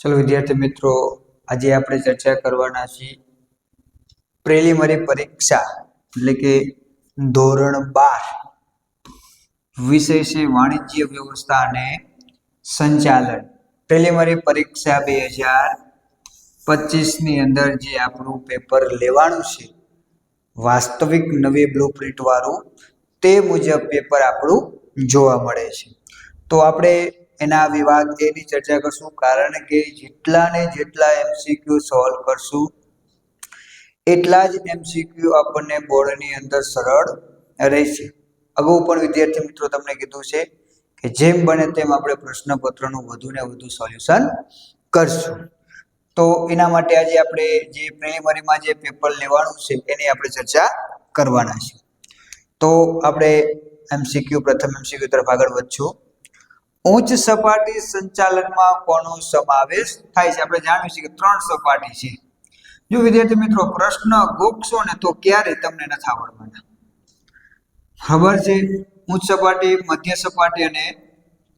ચલો વિદ્યાર્થી મિત્રો, આજે આપણે ચર્ચા કરવાના છીએ પ્રેલિમરી પરીક્ષા, એટલે કે ધોરણ બાર, વિષય છે વાણિજ્ય વ્યવસ્થા અને સંચાલન. પ્રેલિમરી પરીક્ષા બે હજાર પચીસની અંદર જે આપણું પેપર લેવાનું છે, વાસ્તવિક નવી બ્લુ પ્રિન્ટ વાળું, તે મુજબ પેપર આપણું જોવા મળે છે. તો આપણે એના વિભાગ એની ચર્ચા કરશું, કારણ કે જેટલા ને જેટલા એમસીક્યુ સોલ્વ કરશું, એટલા જ એમસીક્યુ આપણને બોર્ડની અંદર સરળ રહેશે. અગાઉ પણ વિદ્યાર્થી મિત્રો તમને કીધું છે કે જેમ બને તેમ આપણે પ્રશ્નપત્રનું વધુ ને વધુ સોલ્યુશન કરશું. તો એના માટે આજે આપણે જે પ્રિલિમરીમાં જે પેપર લેવાનું છે, એની આપણે ચર્ચા કરવાના છે. તો આપણે એમસીક્યુ પ્રથમ એમસીક્યુ તરફ આગળ વધશું. ઉચ્ચ સપાટી સંચાલનમાં કોનો સમાવેશ થાય છે? આપણે જાણ્યું છે કે ત્રણ સપાટી છે. જો વિદ્યાર્થી મિત્રો, પ્રશ્ન ગોખશો ને તો ક્યારે તમને નથી આવડવાના. ખબર છે? ઉચ્ચ સપાટી, મધ્ય સપાટી અને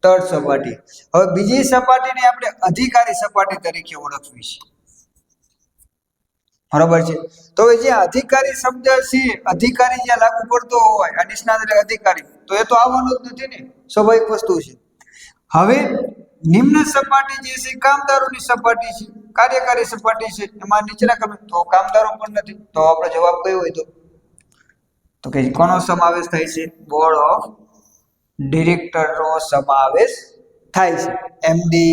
તળ સપાટી. હવે બીજી સપાટીને આપણે અધિકારી સપાટી તરીકે ઓળખવી છે. બરોબર છે? તો હવે જે અધિકારી શબ્દ છે, અધિકારી જ્યાં લાગુ પડતો હોય આ નિષ્ણાત અધિકારી, તો એ તો આવવાનું જ નથી ને. સ્વાભાવિક વસ્તુ છે. હવે નિમ્ન સપાટી જે છે, કામદારોની સપાટી છે, કાર્યકારી સપાટી છે, એમાં નીચેના ક્રમે, તો કામદારો પણ નથી. તો આપણો જવાબ કયો હોય તો તો કે કોનો સમાવેશ થાય છે? બોર્ડ ઓફ ડિરેક્ટરનો સમાવેશ થાય છે. એમડી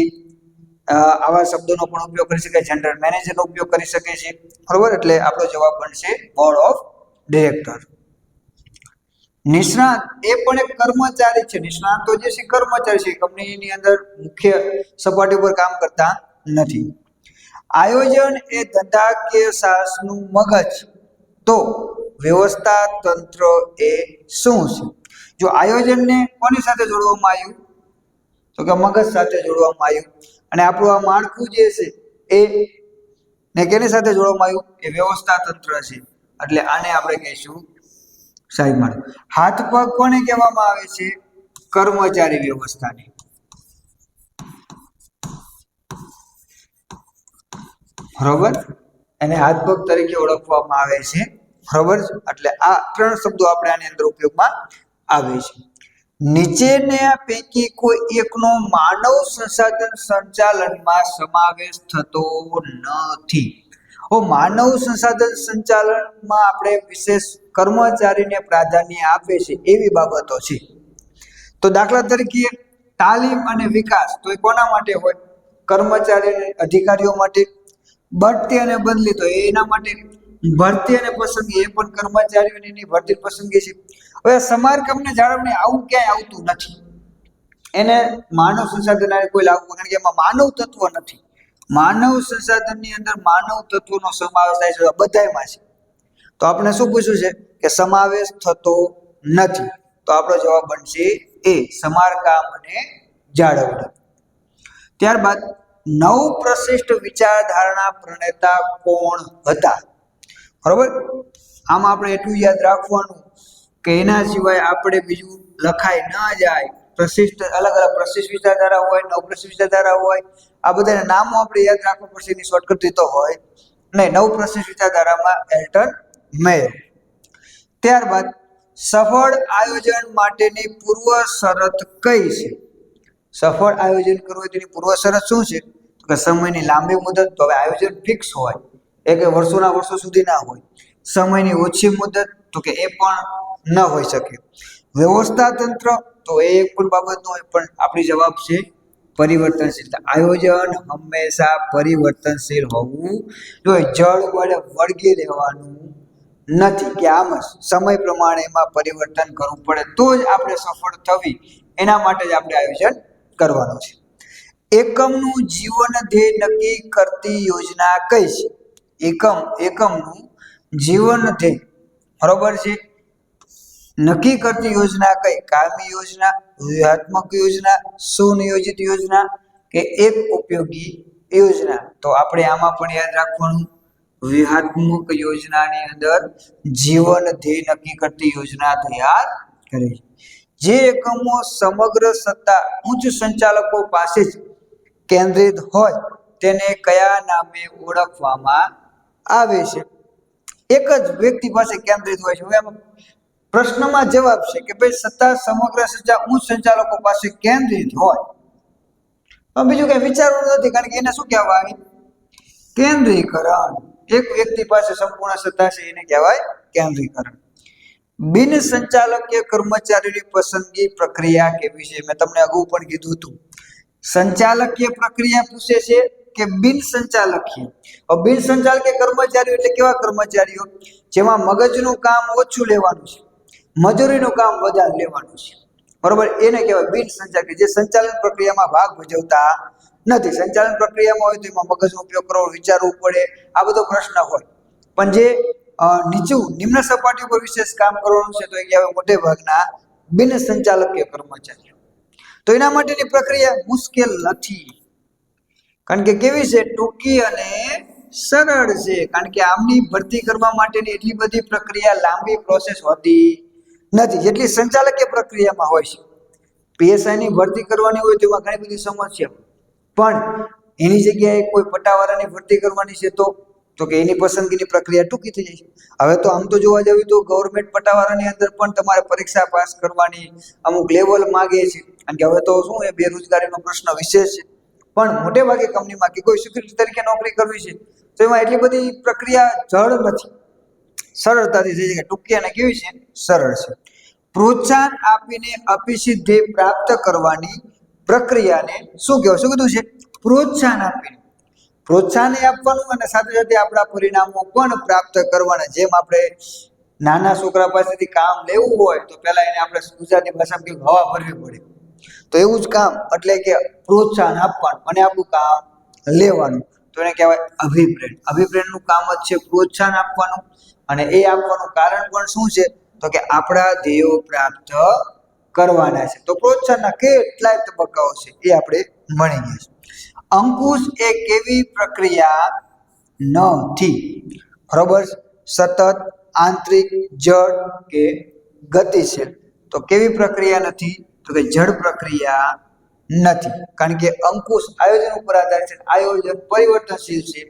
આવા શબ્દોનો પણ ઉપયોગ કરી શકે જનરલ મેનેજરનો ઉપયોગ કરી શકે છે. બરોબર? એટલે આપણો જવાબ બનશે બોર્ડ ઓફ ડિરેક્ટર. નિષ્ણાત એ પણ એક કર્મચારી છે. નિષ્ણાત જે છે કર્મચારી છે કંપનીની અંદર મુખ્ય સપાટી પર કામ કરતા નથી. આયોજન એ ધંધાકીય સાહસનું મગજ. તો વ્યવસ્થા તંત્ર એ શું છે? જો આયોજનને કોની સાથે જોડવામાં આવ્યું? તો કે મગજ સાથે જોડવામાં આવ્યું. અને આપણું આ માળખું જે છે એ ને કેની સાથે જોડવામાં આવ્યું? એ વ્યવસ્થા તંત્ર છે. એટલે આને આપણે કહીશું સાહેબ માળખું હાથ પગ કોને કહેવામાં આવે છે? કર્મચારી વ્યવસ્થાને. બરોબર એને હાથ પગ તરીકે ઓળખવામાં આવે છે. બરોબર એટલે આ ત્રણ શબ્દો આપણે આની અંદર ઉપયોગમાં આવે છે. નીચેના પૈકી કોઈ એકનો માનવ સંસાધન સંચાલનમાં સમાવેશ થતો નથી. ઓ માનવ સંસાધન સંચાલનમાં આપણે વિશેષ કર્મચારીને પ્રાધાન્ય આપે છે એવી બાબતો છે. તો દાખલા તરીકે તાલીમ અને વિકાસ તો એ કોના માટે હોય? કર્મચારી અધિકારીઓ માટે? બઢતી અને બદલી તો એના માટે. ભરતી અને પસંદગી એ પણ કર્મચારીઓની એની ભરતી પસંદગી છે. હવે સમારકામને જાળવણી આવું ક્યાંય આવતું નથી. એને માનવ સંસાધન કોઈ લાવવું કારણ કે એમાં માનવ તત્વ નથી. માનવ સંસાધનની અંદર માનવ તત્વનો સમાવેશ થાય છે બધાયમાં છે. તો આપણે શું પૂછ્યું છે? કે સમાવેશ થતો નથી. તો આપણો જવાબ બનશે એ, સમારકામ અને જાળવણી. ત્યારબાદ નવ પ્રશિષ્ટ વિચારધારણા પ્રણેતા કોણ હતા? બરોબર? આમ આપણે એટલું યાદ રાખવાનું કે એના સિવાય આપણે બીજું લખાય ન જાય. પ્રશિષ્ટ, અલગ અલગ પ્રશિષ્ટ વિચારધારા હોય નવ પ્રશિષ્ટ વિચારધારા હોય, આ બધાના નામો આપણે યાદ રાખવું પડશે, એની શોર્ટકટ તો હોય. નહીં નવ પ્રશિષ્ટ વિચારધારામાં એલ્ટન મેયર ત્યારબાદ સફળ આયોજન માટેની પૂર્વ શરત કઈ છે? સફળ આયોજન કરવું હોય તેની પૂર્વ શરત શું છે? તો કે સમયની લાંબી મુદત, તો હવે આયોજન ફિક્સ હોય. એ કે વર્ષોના વર્ષો સુધી ના હોય. સમયની ઓછી મુદત, તો કે એ પણ ન હોઈ શકે. વ્યવસ્થા તંત્ર, તો એ એક પણ બાબત ન હોય, પણ આપણી જવાબ છે પરિવર્તનશીલતા આયોજન હંમેશા પરિવર્તનશીલ હોવું જોઈએ. જળ વડે વળગી રહેવાનું નથી કે આમ સમય પ્રમાણે એમાં પરિવર્તન કરવું પડે, તો જ આપણે સફળ થવી. એના માટે જ આપણે આયોજન કરવાનું છે. એકમનું જીવન ધ્યેય નક્કી કરતી યોજના કઈ છે? એકમ, એકમનું જીવન ધ્યેય. બરોબર છે? નક્કી કરતી યોજના કઈ? કાયમી યોજના, વ્યૂહાત્મક યોજના, સુનિયોજિત યોજના કે એક ઉપયોગી યોજના? તો આપણે આમાં પણ યાદ રાખવાનું. વ્યૂહાત્મક યોજનાની અંદર જીવન ધ્યેય નક્કી કરતી યોજના તૈયાર કરે છે. જે એકમો સમગ્ર સત્તા ઉચ્ચ સંચાલકો પાસે જ કેન્દ્રિત હોય તેને કયા નામે ઓળખવામાં આવે છે? એક જ વ્યક્તિ પાસે કેન્દ્રિત હોય છે. હવે આમાં પ્રશ્નમાં જવાબ છે કે ભાઈ સત્તા સમગ્ર સત્તા ઉચ્ચ સંચાલકો પાસે કેન્દ્રિત હોય. બીજું કઈ વિચારવાનું નથી કારણ કે એને શું કહેવાય? કેન્દ્રીકરણ. એક વ્યક્તિ પાસે સંપૂર્ણ સત્તા છે એને કહેવાય કેન્દ્રીકરણ બિન સંચાલકીય કર્મચારીની પસંદગી પ્રક્રિયા કેવી છે? મેં તમને અગાઉ પણ કીધું હતું. સંચાલકીય પ્રક્રિયા પૂછે છે કે બિન સંચાલકીય. બિન સંચાલકીય કર્મચારીઓ એટલે કેવા કર્મચારીઓ? જેમાં મગજનું કામ ઓછું લેવાનું છે. મજૂરીનું કામ વધારે લેવાનું છે. બરોબર? એને કહેવાય બિન સંચાલક જે સંચાલન પ્રક્રિયામાં ભાગ ભજવતા નથી. સંચાલન પ્રક્રિયામાં હોય તો એમાં મગજનો ઉપયોગ કરવો, વિચારવું પડે, આ બધો પ્રશ્ન હોય. પણ જે નીચું, નિમ્ન સપાટી ઉપર વિશેષ કામ કરવાનું છે, તો એ મોટે ભાગના બિન સંચાલકીય કર્મચારીઓ. તો એના માટેની પ્રક્રિયા મુશ્કેલ નથી. કારણ કે કેવી છે? ટૂંકી અને સરળ છે. કારણ કે આમની ભરતી કરવા માટેની એટલી બધી પ્રક્રિયા લાંબી પ્રોસેસ હોતી નથી. જેટલી સંચાલકીય પ્રક્રિયામાં હોય છે. પીએસઆઈની ભરતી કરવાની હોય તો ઘણી બધી સમસ્યા પણ એની જગ્યાએ કોઈ પટાવાળાની ભરતી કરવાની છે તો? તો કે એની પસંદગીની પ્રક્રિયા ટૂંકી થઈ જાય છે. હવે તો આમ તો જોવા જઈએ તો ગવર્મેન્ટ પટાવાળાની અંદર પણ તમારે પરીક્ષા પાસ કરવાની અમુક લેવલ માગે છે. કારણ કે હવે તો શું એ બેરોજગારીનો પ્રશ્ન વિશેષ છે. પણ મોટે ભાગે કંપનીમાં કે કોઈ સિક્યુરિટી તરીકે નોકરી કરવી છે, તો એમાં એટલી બધી પ્રક્રિયા જળ નથી. સરળતાથી થઈ જાય ટૂંકી અને કેવી છે? સરળ છે. પ્રોત્સાહન આપીને અપિસિદ્ધિ પ્રાપ્ત કરવાની પ્રક્રિયાને શું કહેવાય? શું કીધું છે? પ્રોત્સાહન આપીને પ્રોત્સાહન આપવાનું અને સાથે સાથે આપણા પરિણામો પણ પ્રાપ્ત કરવાના. જેમ આપણે નાના છોકરા પાસેથી કામ લેવું હોય તો પહેલા એને આપણે ગુજરાતી ભાષામાં હવા ભરવી પડે. તો એવું જ કામ એટલે કે પ્રોત્સાહન આપવાનું અને આપણું કામ લેવાનું. તો એને કહેવાય અભિપ્રેરણ અભિપ્રેરણનું કામ જ છે પ્રોત્સાહન આપવાનું. અને એ આપવાનું કારણ પણ શું છે? તો કે આપણા ધ્યેયો પ્રાપ્ત કરવાના છે. તો પ્રોત્સાહનના કેટલાય તબક્કાઓ છે એ આપણે ભણી ગયા અંકુશ એ કેવી પ્રક્રિયા? નથી બરોબર? સતત, આંતરિક જળ કે ગતિશીલ તો કેવી પ્રક્રિયા નથી? તો કે જળ પ્રક્રિયા નથી. કારણ કે અંકુશ આયોજન ઉપર આધારિત છે. આયોજન પરિવર્તનશીલ છે.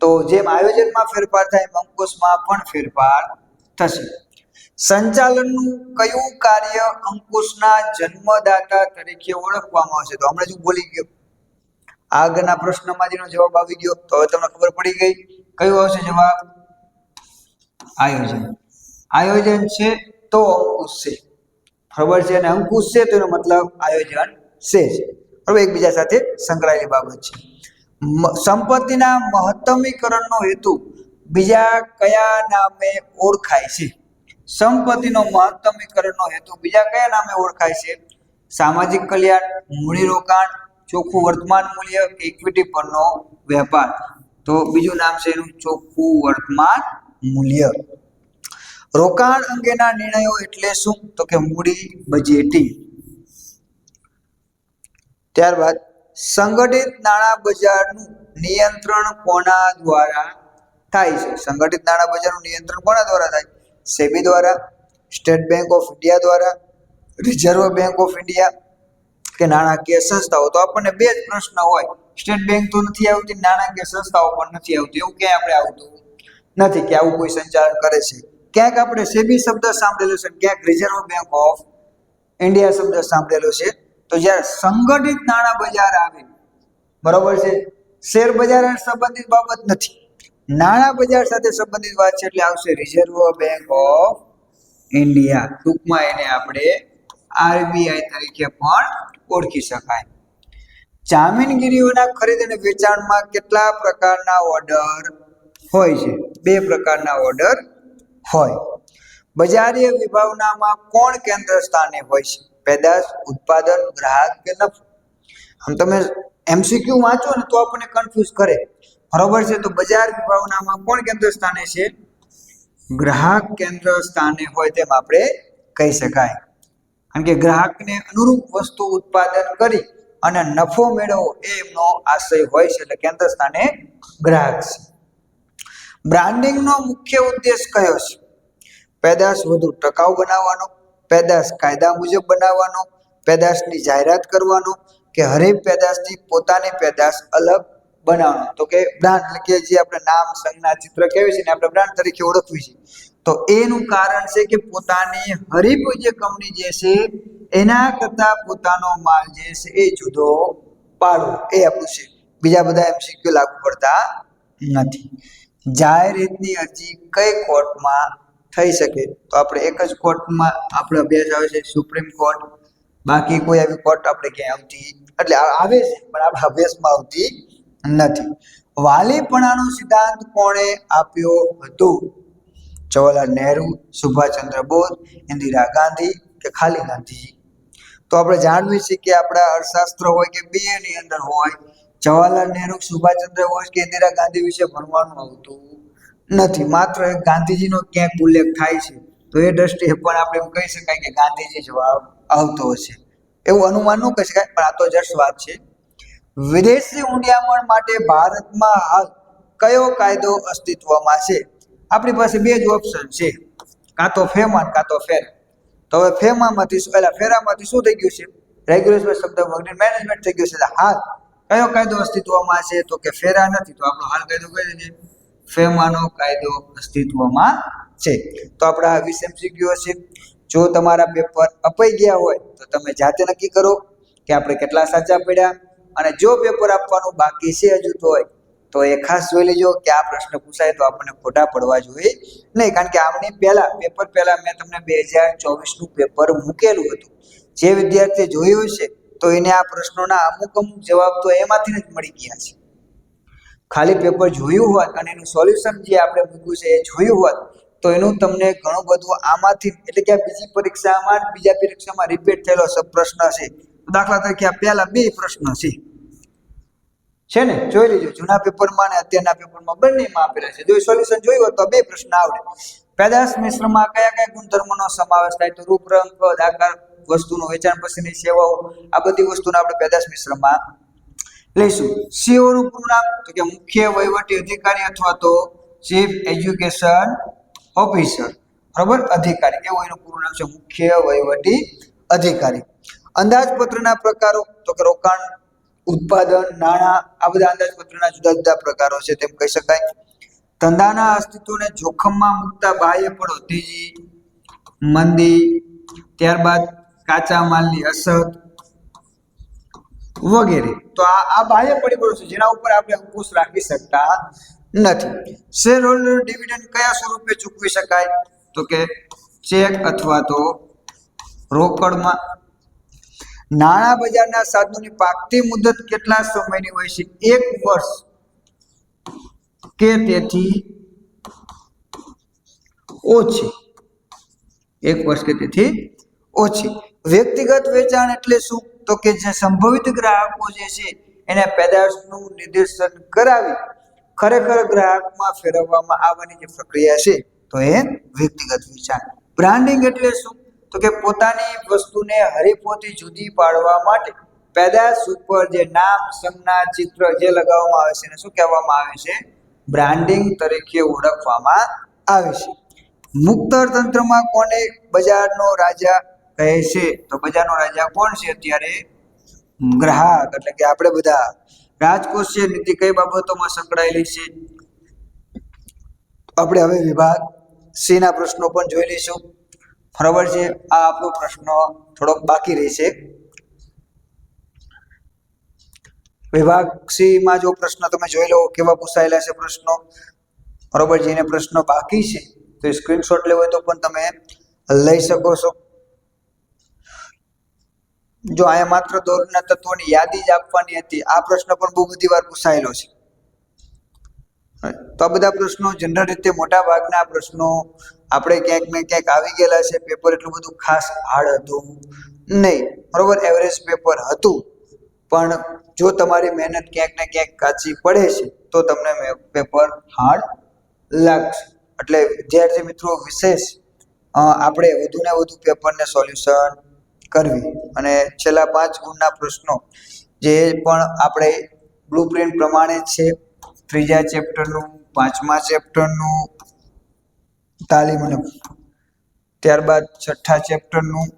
તો જેમ આયોજનમાં ફેરફાર થાય એમ અંકુશમાં પણ ફેરફાર થશે. સંચાલનનું કયું કાર્ય અંકુશના જન્મદાતા તરીકે ઓળખવામાં આવશે? તો હમણાં હું બોલી ગયો. આગળના પ્રશ્નમાં જેનો જવાબ આવી ગયો, તો હવે તમને ખબર પડી ગઈ. કયું આવશે જવાબ? આયોજન. આયોજન છે તો અંકુશ છે. ખબર છે અને અંકુશ છે તો એનો મતલબ આયોજન છે જ. બરાબર, એકબીજા સાથે સંકળાયેલી બાબત છે. સંપત્તિના મહત્તમીકરણનો હેતુ બીજા કયા નામે ઓળખાય છે? સંપત્તિનો મહત્તમીકરણનો હેતુ બીજા કયા નામે ઓળખાય છે? સામાજિક કલ્યાણ, મૂડીરોકાણ, ચોખ્ખું વર્તમાન મૂલ્ય ઇક્વિટી પરનો વેપાર તો બીજું નામ છે એનું, ચોખ્ખું વર્તમાન મૂલ્ય. રોકાણ અંગેના નિર્ણયો એટલે શું? તો કે મૂડી બજેટિંગ. ત્યારબાદ, સંગઠિત નાણાં બજારનું નિયંત્રણ કોના દ્વારા થાય છે? સંગઠિત નાણાં બજારનું નિયંત્રણ કોના દ્વારા થાય? સેબી દ્વારા, સ્ટેટ બેંક ઓફ ઇન્ડિયા દ્વારા, રિઝર્વ બેંક ઓફ ઇન્ડિયા કે નાણાકીય સંસ્થાઓ. તો આપણને બે જ પ્રશ્ન હોય. સ્ટેટ બેંક તો નથી આવતી, નાણાકીય સંસ્થાઓ પણ નથી આવતી. એવું ક્યાંય આપણે આવતું નથી કે આવું કોઈ સંચાલન કરે છે. ક્યાંક આપણે સેબી શબ્દ સાંભળેલો છે ક્યાંક રિઝર્વ બેંક ઓફ ઇન્ડિયા શબ્દ સાંભળેલો છે. તો જ્યારે સંગઠિત નાણાં બજાર આવે, બરોબર છે, શેર બજાર સંબંધિત બાબત નથી. નાણાં બજાર સાથે સંબંધિત વાત છે એટલે આવશે રિઝર્વ બેંક ઓફ ઇન્ડિયા. ટૂંકમાં એને આપણે આરબીઆઈ તરીકે પણ ઓળખી શકાય. જામીનગીરીઓના ખરીદ અને વેચાણમાં કેટલા પ્રકારના ઓર્ડર હોય છે? બે પ્રકારના ઓર્ડર હોય. બજારીય વિભાવનામાં કોણ કેન્દ્ર સ્થાને હોય છે? પેદાશ, ઉત્પાદન, ગ્રાહક કે નફો? આમ તમે એમસીક્યુ વાંચો ને તો આપણને કન્ફ્યુઝ કરે. બરોબર છે? તો બજાર વિભાવનામાં કોણ કેન્દ્ર સ્થાને છે? ગ્રાહક કેન્દ્ર સ્થાને હોય તેમ આપણે કહી શકાય. કારણ કે ગ્રાહકને અનુરૂપ વસ્તુ ઉત્પાદન કરી અને નફો મેળવવો એમનો આશય હોય છે, એટલે કેન્દ્ર સ્થાને ગ્રાહક છે. બ્રાન્ડિંગનો મુખ્ય ઉદ્દેશ કયો છે? પેદાશ વધુ ટકાઉ બનાવવાનો, પેદાશ કાયદા મુજબ બનાવવાનો, પેદાશની જાહેરાત કરવાનો કે હરેક પેદાશથી પોતાની પેદાશ અલગ બનાવવાનો. તો કે બ્રાન્ડ એટલે કે જે આપણે નામ, સંજ્ઞા, ચિત્ર કહેવાય છે ને આપણે બ્રાન્ડ તરીકે ઓળખવી છે. તો એનું કારણ છે કે પોતાની હરીફ જે કંપની જે છે, એના કરતા પોતાનો માલ જે છે એ જુદો પાડવો. એ આપણું છે. બીજા બધા એમસીક્યુ લાગુ પડતા નથી. જાહેર હિતની અરજી કઈ કોર્ટમાં થઈ શકે? તો આપણે એક જ કોર્ટમાં આપણે અભ્યાસ આવે છે, સુપ્રીમ કોર્ટ. બાકી કોઈ આવી કોર્ટ આપણે ક્યાંય આવતી એટલે આવે છે, પણ આપણા અભ્યાસમાં આવતી નથી. વાલીપણાનો સિદ્ધાંત કોણે આપ્યો હતો? જવાહરલાલ નહેરુ, સુભાષચંદ્ર બોઝ, ઇન્દિરા ગાંધી કે ખાલી ગાંધીજી? તો આપણે જાણવી છીએ કે આપણા અર્થશાસ્ત્ર હોય કે બે ની અંદર હોય, જવાહરલાલ નહેરુ સુભાષચંદ્ર બોઝ કે ઇન્દિરા ગાંધી વિશે ભણવાનું આવતું નથી. માત્ર ગાંધીજીનો ક્યાંક ઉલ્લેખ થાય છે. તો એ દ્રષ્ટિએ પણ આપણે એમ કહી શકાય કે ગાંધીજી જવાબ આવતો હશે. એવું અનુમાન ન કહી શકાય, પણ આ તો જસ્ટ વાત છે. વિદેશી ઊંડિયામણ માટે ભારતમાં હાલ કયો કાયદો અસ્તિત્વમાં છે? આપણી પાસે બે જ ઓપ્શન છે. કાં તો ફેમાન, કાં તો ફેર. તો હવે ફેમામાંથી શું પહેલાં ફેરામાંથી શું થઈ ગયું છે? રેગ્યુલેશન શબ્દ મેનેજમેન્ટ થઈ ગયું છે. હાલ કયો કાયદો અસ્તિત્વમાં છે? તો કે ફેરા નથી, તો આપણો હાલ કાયદો કહી દઈએ ફેમાનો કાયદો અસ્તિત્વમાં છે. તો આપણા વીસ એમસીક્યુ છે. જો તમારા પેપર અપાઈ ગયા હોય, તો તમે જાતે નક્કી કરો કે આપણે કેટલા સાચા પડ્યા? અને જો પેપર આપવાનું બાકી છે હજુ તો હોય, તો એ ખાસ જોઈ લેજો કે આ પ્રશ્ન પૂછાય તો આપણને ખોટા પડવા જોઈએ નહીં. કારણ કે આમની પહેલા પેપર પહેલા મેં તમને બે હજાર ચોવીસનું પેપર મૂકેલું હતું. જે વિદ્યાર્થીએ જોયું છે, તો એને આ પ્રશ્નોના અમુક અમુક જવાબ તો એમાંથી જ મળી ગયા છે. ખાલી પેપર જોયું હોત અને એનું સોલ્યુશન જે આપણે મૂક્યું છે એ જોયું હોત, તો એનું તમને ઘણું બધું આમાંથી, એટલે કે આ બીજી પરીક્ષામાં બીજા પરીક્ષામાં રિપીટ થયેલો પ્રશ્ન છે. દાખલા તરીકે આ પહેલા બે પ્રશ્ન છે. છે ને? જોઈ લેજો. જૂના પેપરમાં અને અત્યારના પેપરમાં બંનેમાં આપેલા છે. જો સોલ્યુશન જોયું હોય તો બે પ્રશ્ન આવડે. પેદાશ મિશ્રમાં કયા કયા ગુણધર્મોનો સમાવેશ થાય? તો રૂપરંગ કદ આકાર, વસ્તુનું વેચાણ પછીની સેવાઓ, આ બધી વસ્તુને આપણે પેદાશ મિશ્રમાં લઈશું. સીઓનું પૂરું નામ? તો કે મુખ્ય વહીવટી અધિકારી અથવા તો ચીફ એજ્યુકેશન ઓફિસર બરોબર? અધિકારી. એવું એનું પૂરું નામ છે મુખ્ય વહીવટી અધિકારી. અંદાજપત્રના પ્રકારો? તો કે રોકાણ ઉત્પાદન, નાણાં, આ બધા અંદાજપત્રના જુદા જુદા પ્રકારો છે, તેમ કહી શકાય. ધંધાના અસ્તિત્વને જોખમમાં મૂકતા બાહ્ય પડો તેજી મંદી, ત્યારબાદ કાચા માલની અસર વગેરે. તો આ આ બાહ્ય પરિબળો છે, જેના ઉપર આપણે અંકુશ રાખી શકતા નથી. શેર હોલ્ડર ડિવિડન્ડ કયા સ્વરૂપે ચૂકવી શકાય? તો કે ચેક અથવા તો રોકડમાં નાણાં બજારના સાધનોની પાકતી મુદત કેટલા સમયની હોય છે? એક વર્ષ. કે તેથી? ઓછી. એક વર્ષ કે તેથી? ઓછી. વ્યક્તિગત વેચાણ એટલે શું? તો કે જે સંભવિત ગ્રાહકો જે છે, એને પેદાશનું નિર્દેશન કરાવી ખરેખર ગ્રાહકમાં ફેરવવામાં આવવાની જે પ્રક્રિયા છે, તો એ વ્યક્તિગત વેચાણ. બ્રાન્ડિંગ એટલે શું? તો કે પોતાની વસ્તુને હરીફોથી જુદી પાડવા માટે પેદાશ ઉપર જે નામ, સંજ્ઞા, ચિત્ર જે લગાવવામાં આવે છે એને શું કહેવામાં આવે છે? બ્રાન્ડિંગ તરીકે ઓળખવામાં આવે છે. મુક્ત તંત્રમાં કોને બજારનો રાજા કહે છે? તો બજારનો રાજા કોણ છે અત્યારે? ગ્રાહક, એટલે કે આપણે બધા. રાજકોષીય નીતિ કઈ બાબતોમાં સંકળાયેલી છે? આપણે હવે વિભાગ સીના પ્રશ્નો પણ જોઈ લઈશું. બરાબર છે? આ આપણો પ્રશ્ન થોડોક બાકી રહેશે. વિભાગ સી જો પ્રશ્ન તમે જોઈ લો, કેવા પૂછાયેલા છે પ્રશ્નો? બરોબર જેને પ્રશ્નો બાકી છે. તો સ્ક્રીનશોટ લેવો હોય તો પણ તમે લઈ શકો છો. જો અહીંયા માત્ર દોરના તત્વોની યાદી જ આપવાની હતી, આ પ્રશ્ન પણ બહુ બધી વાર પૂછાયેલો છે. તો આ બધા પ્રશ્નો જનરલ રીતે મોટા ભાગના પ્રશ્નો, આપણે ક્યાંક ને ક્યાંક આવી ગયેલા છે પેપર એટલું બધું ખાસ હાર્ડ હતું નહીં, બરોબર એવરેજ પેપર હતું, પણ જો તમારી મહેનત ક્યાંક ને ક્યાંક કાચી પડે છે, તો તમને પેપર હાર્ડ લાગશે. એટલે વિદ્યાર્થી મિત્રો, વિશેષ આપણે વધુ ને વધુ પેપરને સોલ્યુશન કરવી. અને છેલ્લા પાંચ ગુણના પ્રશ્નો, જે પણ આપણે બ્લુપ્રિન્ટ પ્રમાણે છે ત્રીજા ચેપ્ટરનું, પાંચમા ચેપ્ટરનું, તાલીમ અને ત્યારબાદ છઠ્ઠા ચેપ્ટરનું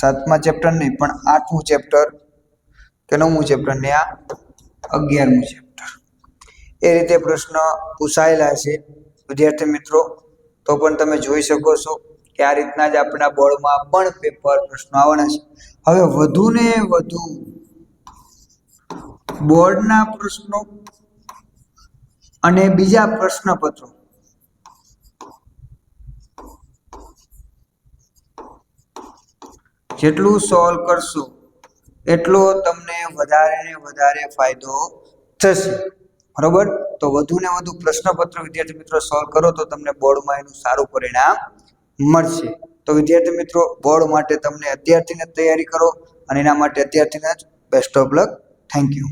સાતમા ચેપ્ટર નહીં, પણ આઠમું ચેપ્ટર કે નવમું ચેપ્ટર ને આ અગિયારમું ચેપ્ટર. એ રીતે પ્રશ્ન પૂછાયેલા છે. વિદ્યાર્થી મિત્રો, તો પણ તમે જોઈ શકો છો કે આ રીતના જ આપણા બોર્ડમાં પણ પેપર પ્રશ્નો આવવાના છે. હવે વધુ ને વધુ બોર્ડના પ્રશ્નો અને બીજા પ્રશ્નપત્રો. જેટલું સોલ્વ કરશો, એટલો તમને વધારે ને વધારે ફાયદો થશે. બરોબર? તો વધુ ને વધુ પ્રશ્નપત્ર વિદ્યાર્થી મિત્રો સોલ્વ કરો તો તમને બોર્ડમાં એનું સારું પરિણામ મળશે. તો વિદ્યાર્થી મિત્રો, બોર્ડ માટે તમને અત્યારથી જ તૈયારી કરો અને એના માટે અત્યારથી જ best of luck thank you